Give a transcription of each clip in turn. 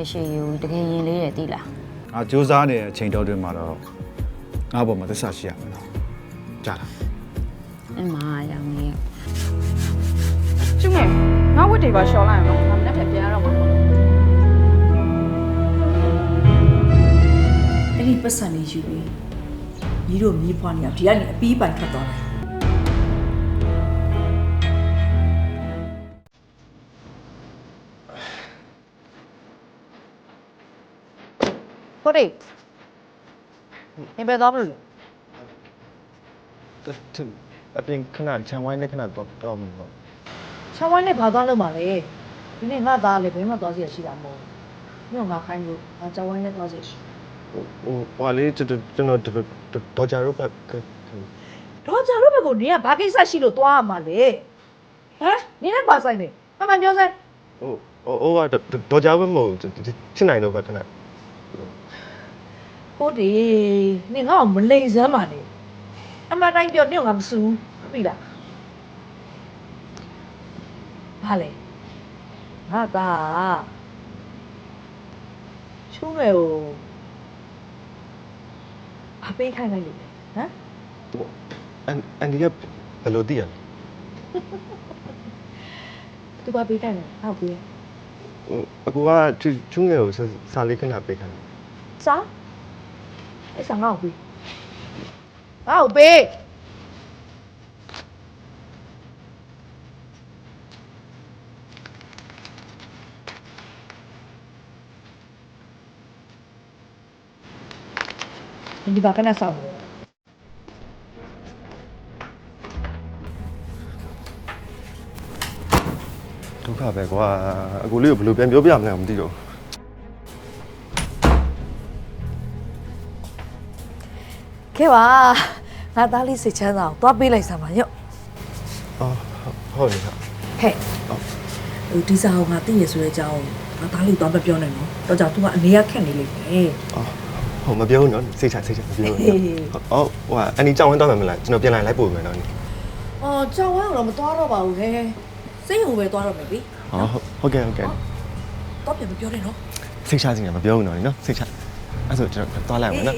င်ရင်းနဲ့ချိုးနဲ့ရှေ့ယူတကယ်ရင်လေးရတိလားငါစူးစမ်းနေတဲ့အချိန်တော်တွင်မှာတော့ငါ့ဘောမှာသစ္စာရှိရမယ်နော်ကြားလားအမရောင်ရင်းကျုံငယ်ငါဝတ်တွေပါရှော်လိုက်အောင်ငါမနေ့ကပြန်ရတော့မှာအဲ့ဒီပတ်စံလေးယူပြီးညီတို့မြေးဖွားနေအောင်ဒီကနေအပီးပိုင်ထွက်သွားတယ် ဟုတ်တယ်အင်ဘယ်တော့မလို့အပြင်ခဏခြံဝိုင်းနဲ့ခဏတော့တော့မှာပေါ့ချောင်းဝိုင်းနဲ့ဘာသွားလို့မှာလဲဒီနေ့ငါသားလည်းဘယ်မှသွားစီရရှိတာမဟုတ်ဘူးညငါခိုင်းလို့ငါချောင်းဝိုင်းနဲ့သွားစီရှိဟိုဟိုဟာလေးကျွန်တော်ကျွန်တော်ဒေါ်ဂျာရိုဘက်ကတော့ကြတော့ဘယ်ကိုနေကဘာကိစ္စရှိလို့သွားရမှာလဲဟမ်နေနဲ့ပါဆိုင်နေမမပြောစမ်းဟိုဟိုကဒေါ်ဂျာဘက်မဟုတ်ချစ်နိုင်တော့ပဲခဏ ဟုတ်တယ်နေငါ့ကိုမလိန်စမ်းပါနဲ့အမတိုင်းပြောနေငါမစူးဘူးပြီလားဘာလဲငါသားချူးမယ်ကိုအပေးခိုင်းလိုက်လို့လေဟမ်အန်အန်ဒီကဘယ်လိုတည်ရလဲသူဘာပေးခိုင်းလဲဟောက်ပေးဟိုအကူကချွငယ်ကိုစာလေးခဏပေးခိုင်းစားအဲ့ဆာ ငါ့ကိုပေးငါ့ကိုပေးဒီဘာကနဆောက်ဒုက္ခပဲကွာအကူလေးကိုဘယ်လိုပြန်ပြောပြမလဲမသိတော့ ခဲ့ပါငါသားလေးစိတ်ချမ်းသာအောင်သွားပေးလိုက်စမ်းပါရော့အော်ဟုတ်နေခါဟဲ့ဟိုဒီစာအောင်ငါသိရဆိုတဲ့အကြောင်းငါသားလေးသွားမပြောနိုင်ဘူးတော့ကြောင့် तू ကအနေရခက်နေလိမ့်မယ်အော်ဟိုမပြောဘူးနော်စိတ်ချစိတ်ချမပြောဘူးဟေးအော်ဟိုကအန်ဒီကြောင်းဝင်းတော့မယ်မလားကျွန်တော်ပြန်လာလိုက်ပို့မယ်နော်အော်ကြောင်ဝမ်းတော့မသွားတော့ပါဘူးဟဲ့စိတ်ဟိုပဲသွားတော့မယ်ပြီအော်ဟုတ်ကဲ့ဟုတ်ကဲ့တော့ပြန်မပြောနဲ့နော်စိတ်ချစင်ကမပြောဘူးနော်နော်စိတ်ချအဲ့ဆိုကျွန်တော်သွားလိုက်အောင်နော်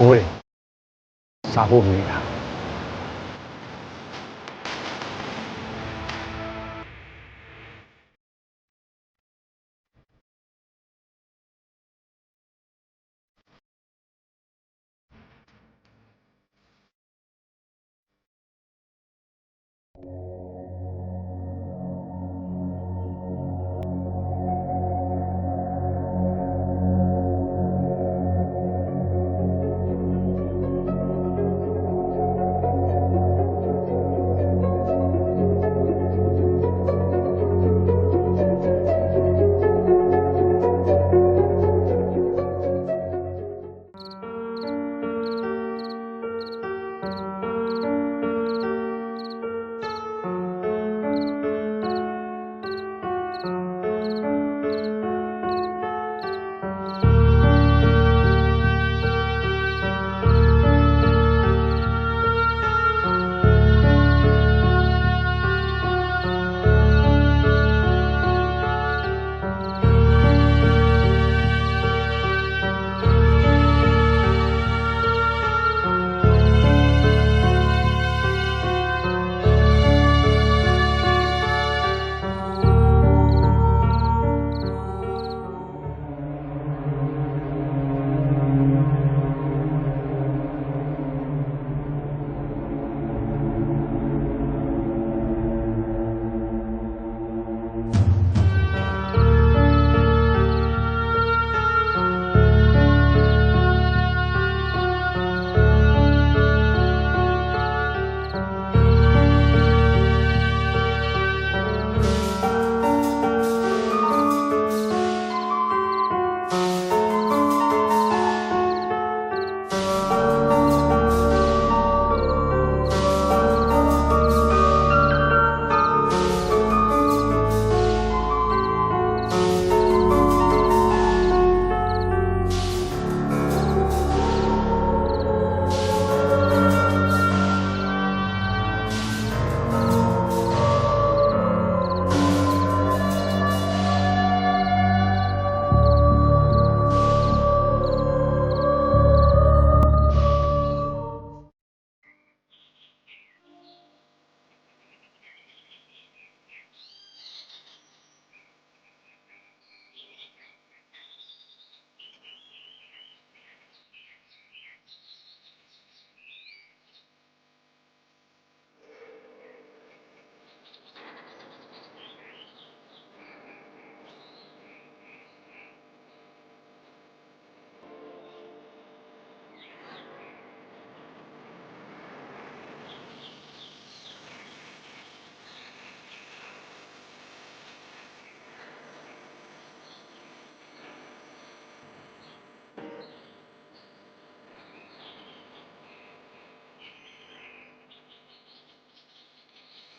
အေးအေးဟုတ်ဘိုးတ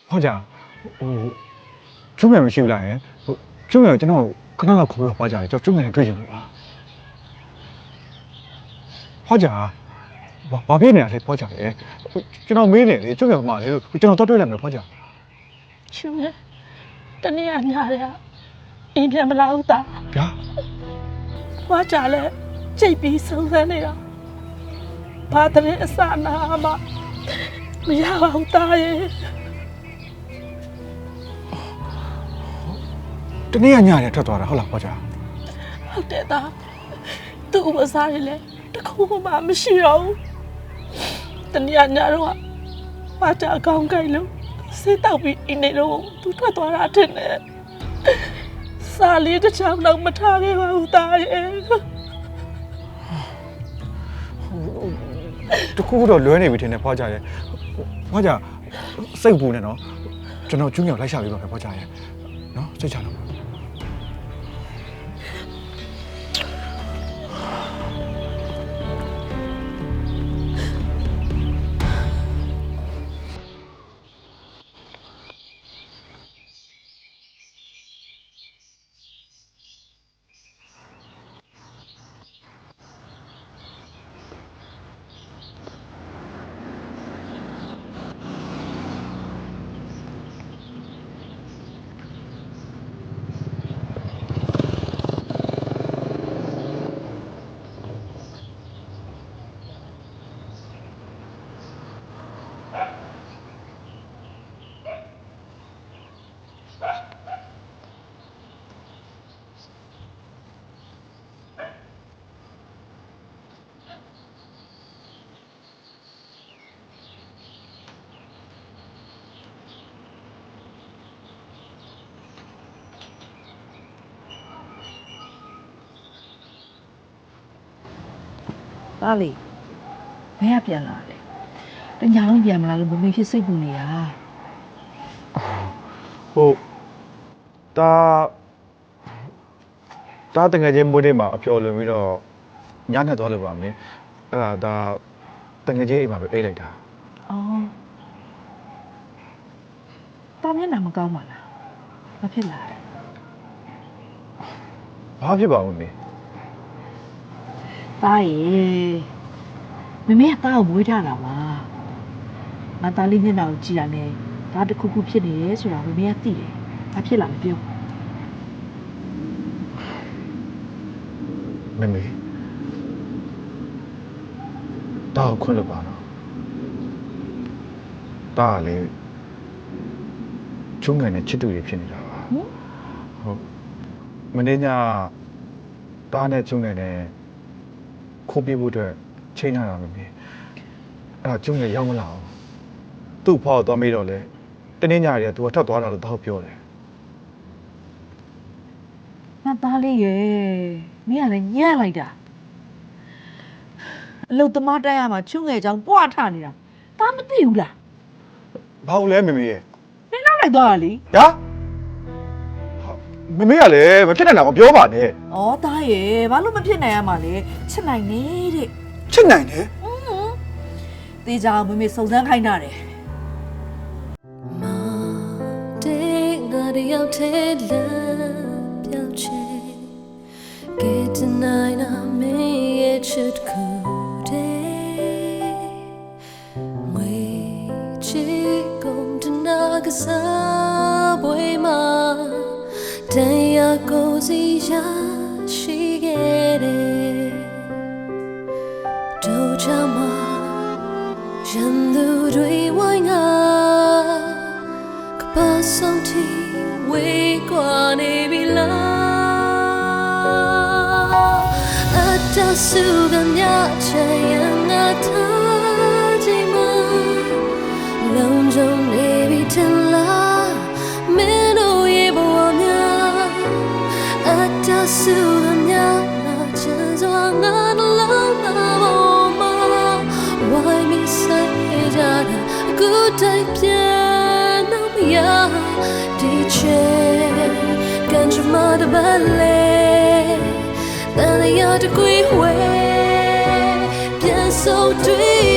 ဟုတ်ကြဟိုကျွန်းငယ်မရှိဘူးလားယဟိုကျွန်းငယ်ကျွန်တော်ခဏလောက်ခေါ်ပြီးဟောကြတယ်ကျွန်တော်ကျွန်းငယ်တွေ့ချင်လို့လားဟောကြဘာဘာဖြစ်နေရလဲဟောကြတယ်ကျွန်တော်မေးနေတယ်ကျွန်းငယ်မှာလေကျွန်တော်တော့တွေ့လိုက်မယ်ဟောကြရှင်နဲ့တနေ့ကညရအိမ်ပြန်မလာဘူးသားဗျာ။ဘာကြလဲကြိတ်ပြီးစုံစမ်းနေတာ။ဘာတည်းအစနာမှမရပါဘူးသားရဲ့ တနေ့ကညရဲထွက်သွားတာဟုတ်လားဟောကြ။ဟုတ်တယ်သား။သူ့ဥပစားရလဲတခုမှမရှိတော့ဘူး။တနေ့ကညတော့ဘာကြအကောင်းကြိုက်လို့စိတ်တောက်ပြီးအိမ်နေတော့သူထွက်သွားတာတဲ့နဲ့။စာလေးတစ်ချောင်းတော့မထားခဲ့ပါဘူးသားရဲ့။တခုခုတော့လွဲနေပြီထင်တယ်ဟောကြရဲဟောကြစိတ်ပူနေနော်ကျွန်တော်ကျွန်းငယ်လိုက်ရှာပြီးပါမယ်ဟောကြရဲနော်စိတ်ချတော့ သားလေးဘယ်ကပြန်လာလဲတညာလုံးပြန်မလာလို့မမေဖြစ်စိတ်ပူနေတာဟုတ်ဒါဒါတကယ်ချင်းမွေးနေ့မှာအပျော်လွန်ပြီးတော့ညနေသွားလို့ပါမင်းအဲ့ဒါဒါတကယ်ချင်းအိမ်မှာပဲအိတ်လိုက်တာအော်တာမျက်နှာမကောင်းပါလားဘာဖြစ်လာလဲဘာဖြစ်ပါဦးမင်း သားရေမမေကသားကိုမွေးထားတာပါငါသားလေးမျက်နှာကိုကြည့်ရမယ်ဒါတစ်ခုခုဖြစ်နေရဲဆိုတာမမေကသိတယ်ဘာဖြစ်လာမပြောမမေဒါကိုခွင့်လို့ပါတော့ဒါကလေကျုံးငယ်နဲ့ချစ်တူတွေဖြစ်နေတာပါဟုတ်မင်းညတားနဲ့ကျုံးငယ်နဲ့ ခိုးပြဖို့အတွက်ချိန်ရတာမမေအဲ့ဒါကျုံးငယ်ရောက်မလာအောင်သူ့ဖောက်သွားမေးတော့လေတနေ့ညရီကသူကထပ်သွားတာလို့တော့ပြောတယ်ငါသားလေးရေမင်းကလည်းညံ့လိုက်တာအလုတ်သမားတက်ရမှာချုံငယ်ချောင်းပွားထနေတာသားမသိဘူးလားဘာလို့လဲမမေရဲ့နင်နောက်လိုက်သွားတာလေဟာ မမေကလည်းမဖြစ်နိုင်တာမပြောပါနဲ့ဩသားရေဘာလို့မဖြစ်နိုင်ရမှာလဲချစ်နိုင်နေတဲ့ချစ်နိုင်တယ်တေချာမမေစုံစမ်းခိုင်းတာတယ်တဲ့ငါတယောက်ထဲလမ်းပြောင်းချင် Get tonight I'm in it should go day ငွေချီကုန်တနာ ကစားပွဲမှာတရားကိုစီရရှိခဲ့တယ်တို့ချမှာရ good day ပြန်တော့မရဒီချေကန်ချမတဘလေတန်ရတကွေဝဲပြန်ဆိုတွေ့